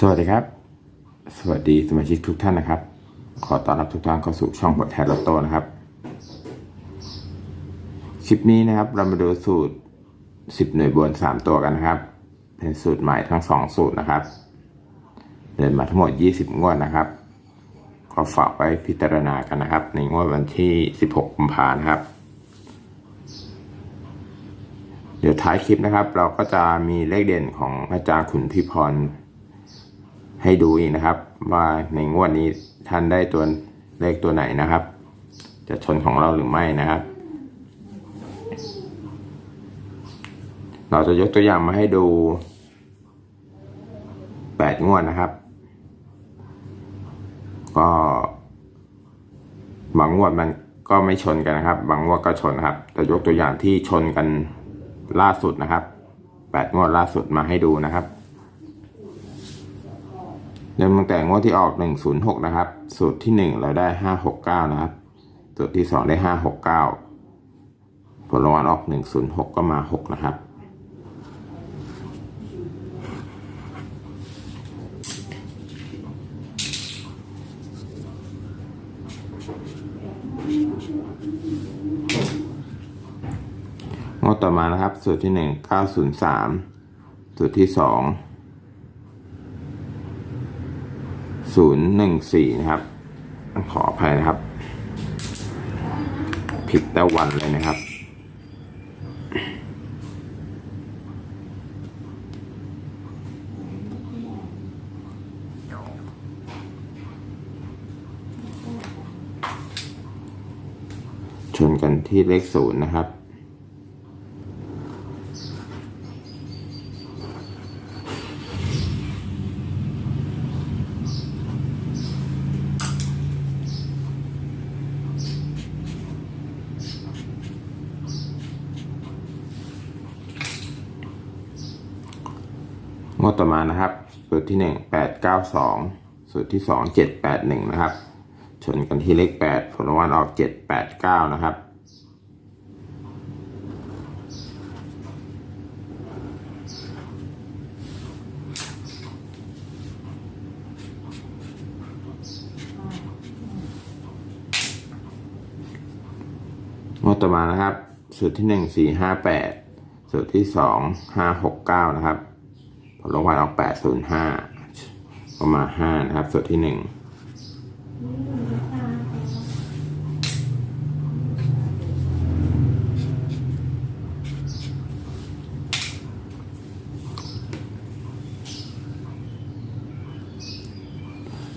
สวัสดีครับ สวัสดีสมาชิกทุกท่านนะครับ ขอต้อนรับทุกท่านเข้าสู่ช่องบทแทนลอตโต้นะครับ คลิปนี้นะครับเรามาดูสูตร 10 หน่วยบน 3 ตัวกันนะครับ เป็นสูตรใหม่ทั้ง 2 สูตรนะครับ เดินมาทั้งหมด 20 งวดนะครับก็ฝากไว้พิจารณากันนะครับ ในงวดวันที่ 16 กุมภานะครับ เดี๋ยวท้ายคลิปนะครับ เราก็จะมีเลขเด่นของอาจารย์ขุนพิพร ให้ดูอีกนะครับ ว่าในงวดนี้ท่านได้ตัวเลขตัวไหนนะครับ จะชนของเราหรือไม่นะครับ เราจะยกตัวอย่างมาให้ดูแปดงวดนะครับ ก็บางงวดมันก็ไม่ชนกันนะครับ บางงวดก็ชนครับแต่ยกตัวอย่างที่ชนกันล่าสุดนะครับแปดงวดล่าสุดมาให้ดูนะครับ เริ่มตั้งแต่งวดที่ออก 106 นะครับ สูตรที่ 1 เราได้ 569 นะครับ สูตรที่ 2 ได้ 569 ผลรางวัลออก 106 ก็มา 6 นะครับ งวดต่อมานะครับ สูตรที่ 1 903 สูตรที่ 2 ศูนย์หนึ่งสี่นะครับ ขออภัยนะครับ ผิดแต่วันเลยนะครับชนกันที่เลขศูนย์นะครับ วดต่อมานะครับ สูตรที่หนึ่งแปดเก้าสองสูตรที่สองเจ็ดแปดหนึ่งนะครับ ชนกันที่เลขแปดผลรางวัลออกเจ็ดแปดเก้านะครับ งวดต่อมานะครับ สูตรที่หนึ่งสี่ห้าแปดสูตรที่สองห้าหกเก้านะครับ ลรางวัลออกแปดศูนย์ห้าก็มาห้านะครับสูตรที่หนึ่ง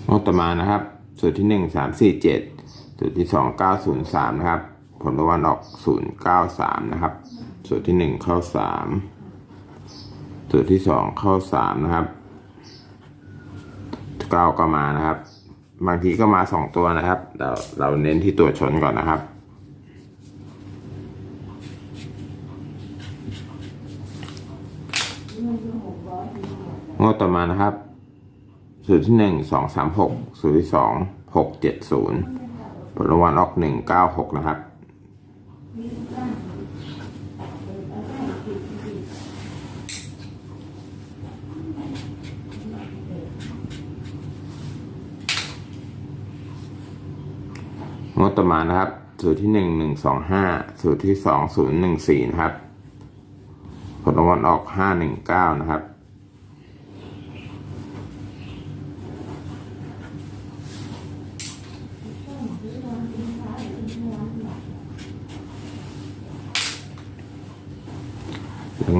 งวดต่อมานะครับสูตรที่หนึ่งสามสี่เจ็ดสูตรที่สองเก้าศูนย์สามนะครับ ผลรางวัลออกศูนย์เก้าสามนะครับสูตรที่หนึ่งเข้าสาม สูตรที่สองเข้าสามนะครับเก้าก็มานะครับ บางทีก็มาสองตัวนะครับ เราเราเน้นที่ตัวชนก่อนนะครับ งวดต่อมานะครับสูตรที่หนึ่งสองสามหกสูตรที่สองหกเจ็ดศูนย์ผลรางวัลออกหนึ่งเก้าหกนะครับ งดต่อมานะครับ สูตรที่หนึ่งหนึ่งสองห้าสูตรที่สองศูนย์หนึ่งสี่นะครับ ผลรางวัลออกห้าหนึ่งเก้านะครับ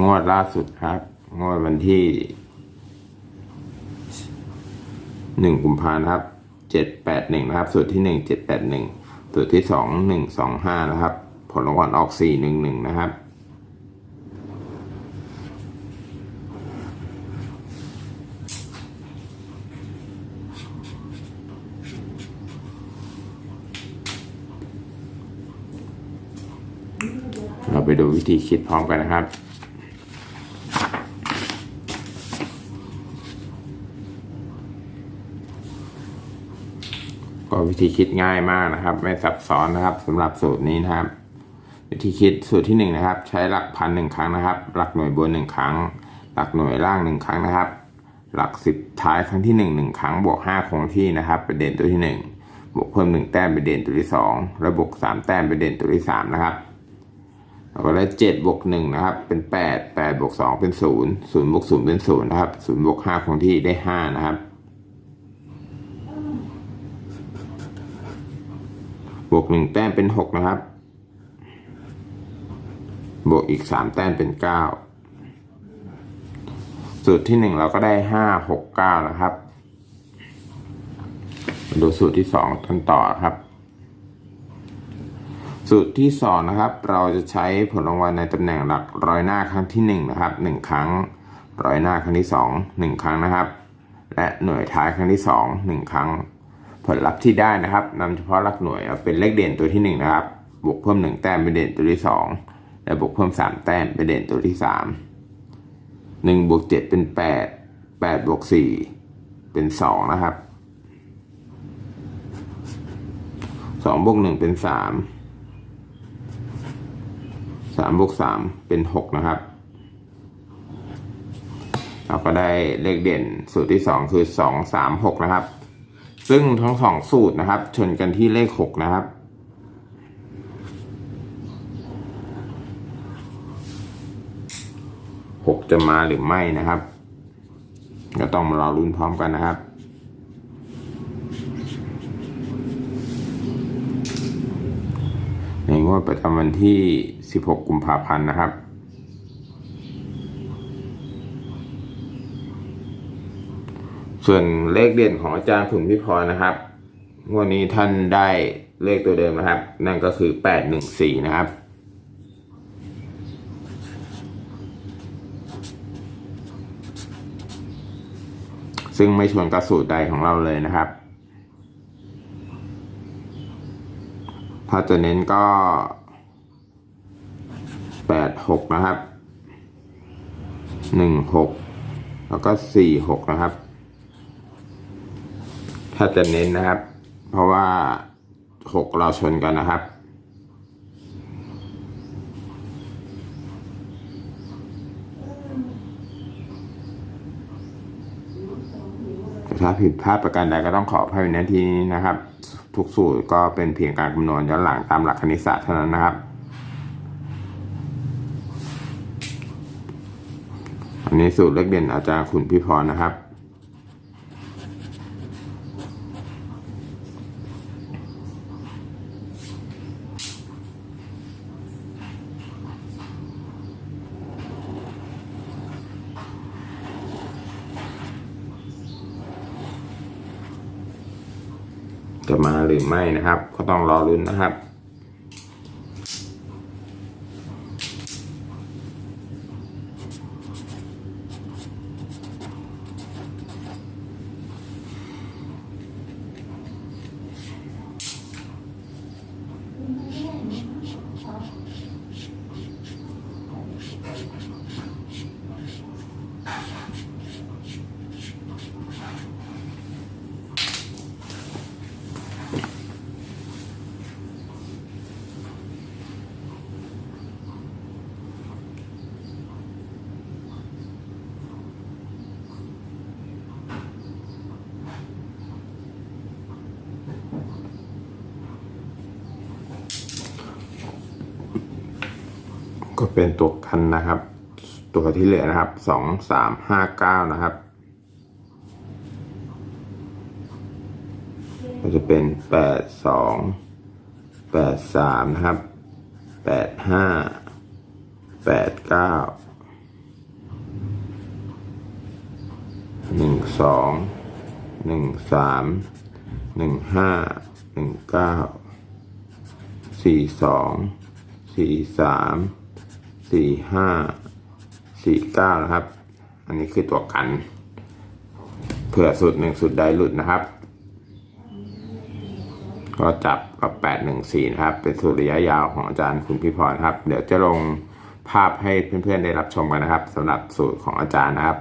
งวดล่าสุดครับ งวดวันที่หนึ่งกุมภานะครับเจ็ดแปดหนึ่งนะครับ สูตรที่หนึ่งเจ็ดแปดหนึ่ง สูตรที่สองหนึ่งสองห้านะครับ ผลรางวัลออกสี่หนึ่งหนึ่งนะครับ เราไปดูวิธีคิดพร้อมกันนะครับ ก็วิธีคิดง่ายมากนะครับ ไม่ซับซ้อนนะครับสำหรับสูตรนี้นะครับ วิธีคิดสูตรที่หนึ่งนะครับ ใช้หลักพันหนึ่งครั้งนะครับ หลักหน่วยบนหนึ่งครั้ง หลักหน่วยล่างหนึ่งครั้งนะครับ หลักสิบท้ายครั้งที่หนึ่งหนึ่งครั้งบวกห้าคงที่นะครับเป็นเด่นตัวที่หนึ่งบวกเพิ่มหนึ่งแต้มเป็นเด่นตัวที่สองแล้วบวกสามแต้มเป็นเด่นตัวที่สามนะครับเราก็ได้เจ็ดบวกหนึ่งนะครับ เป็นแปดแปดบวกสองเป็นศูนย์ศูนย์บวกศูนย์เป็นศูนย์นะครับศูนย์บวกห้าคงที่ได้ห้านะครับ บวกหนึ่งแต้มเป็นหกนะครับ บวกอีกสามแต้มเป็นเก้าสูตรที่หนึ่งเราก็ได้ห้าหกเก้านะครับมาดูสูตรที่สองกันต่อครับ สูตรที่สองนะครับ เราจะใช้ผลรางวัลในตำแหน่งหลักร้อยหน้าครั้งที่หนึ่งนะครับหนึ่งครั้งร้อยหน้าครั้งที่สองหนึ่งครั้งนะครับ และหน่วยท้ายครั้งที่สองหนึ่งครั้ง ผลลัพธ์ที่ได้นะครับนำเฉพาะหลักหน่วยเอาเป็นเลขเด่นตัวที่หนึ่งนะครับ บวกเพิ่มหนึ่งแต้มเป็นเด่นตัวที่สองและบวกเพิ่มสามแต้มเป็นเด่นตัวที่สามหนึ่งบวกเจ็ดเป็นแปดแปดบวกสี่เป็นสองนะครับสองบวกหนึ่งเป็นสามสามบวกสามเป็นหกนะครับ เราก็ได้เลขเด่นสูตรที่สองคือสองสามหกนะครับ ซึ่งทั้งสองสูตรนะครับ ชนกันที่เลขหกนะครับ หกจะมาหรือไม่นะครับ ก็ต้องมารอรุ้นพร้อมกันนะครับในงวดประจำวันที่ 16 กุมภาพันธ์นะครับ ส่วนเลขเด่นของอาจารย์ขุนพิพรนะครับงวดนี้ท่านได้เลขตัวเดิมนะครับ นั่นก็คือ814นะครับ ซึ่งไม่ชวนกับสูตรใดของเราเลยนะครับ ถ้าจะเน้นก็86นะครับ16แล้วก็46นะครับ ถ้าจะเน้นนะครับ เพราะว่า6เราชนกันนะครับ ถ้าผิดพลาดประการใดก็ต้องขออภัยในที่นี้นะครับ ทุกสูตรก็เป็นเพียงการคำนวณย้อนหลังตามหลักคณิตศาสตร์เท่านั้นนะครับอันนี้สูตรเลขเด่นอาจารย์ขุนพี่พรนะครับ จะมาหรือไม่นะครับ ก็ต้องรอรุ้นนะครับ ก็ เป็นตัวกันนะครับ ตัวที่เหลือนะครับสองสามห้าเก้านะครับก็จะเป็นแปดสองแปดสามนะครับแปดห้าแปดเก้าหนึ่งสองหนึ่งสามหนึ่งห้าหนึ่งเก้าสี่สองสี่สาม สี่ห้าสี่เก้านะครับ อันนี้คือตัวกัน เผื่อสุดหนึ่งสุดใดหลุดนะครับ ก็จับกับแปดหนึ่งสี่นะครับ เป็นสูตรระยะยาวของอาจารย์คุณพี่พรครับ เดี๋ยวจะลงภาพให้เพื่อนๆได้รับชมกันนะครับสำหรับสูตรของอาจารย์นะครับ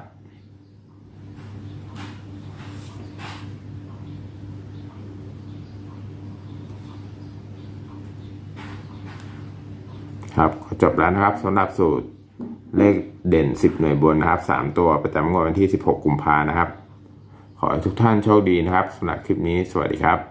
ครับก็ จบแล้วนะครับสำหรับสูตรเลขเด่น 10 หน่วยบนนะครับ 3 ตัวประจำงวดวันที่ 16 กุมภานะครับ ขอให้ทุกท่านโชคดีนะครับสำหรับคลิปนี้สวัสดีครับ